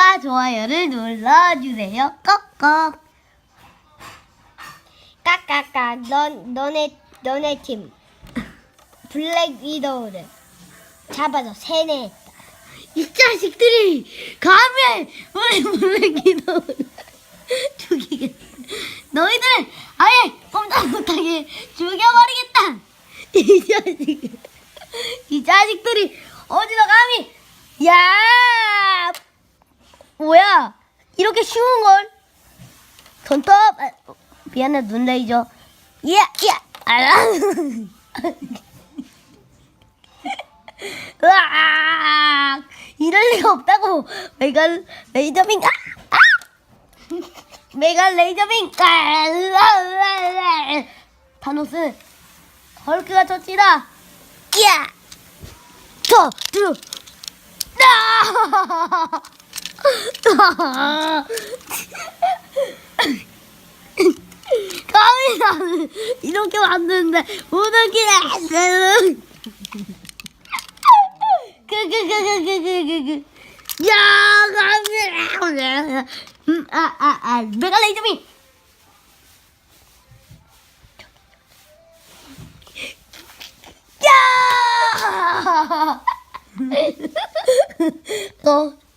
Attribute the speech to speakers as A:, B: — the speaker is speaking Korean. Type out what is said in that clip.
A: 구독과 좋아요를 눌러주세요. 꼭꼭.
B: 까까까 넌 너네 너네 팀 블랙 위도우를 잡아서 세뇌
A: 이 자식들이 감히 우리 물레기도 죽이겠다. 너희들 아예 꼼짝 못하게 죽여버리겠다. 이 자식, 이 자식들이 어디서 감히? 야, 뭐야? 이렇게 쉬운 걸? 손톱, 아, 미안해 눈 레이저. 야, 야, 알아. 으악! 이럴 리가 없다고. 메가 레이저빙. 아! 아! 메가 레이저빙. 아! 타노스. 헐크가 쳤지다. 야! 저, 두. 아! 나는 이렇게 왔는데 우는 그그그그그그그 야 감히 음아아아 메가 레이저미. 야! 또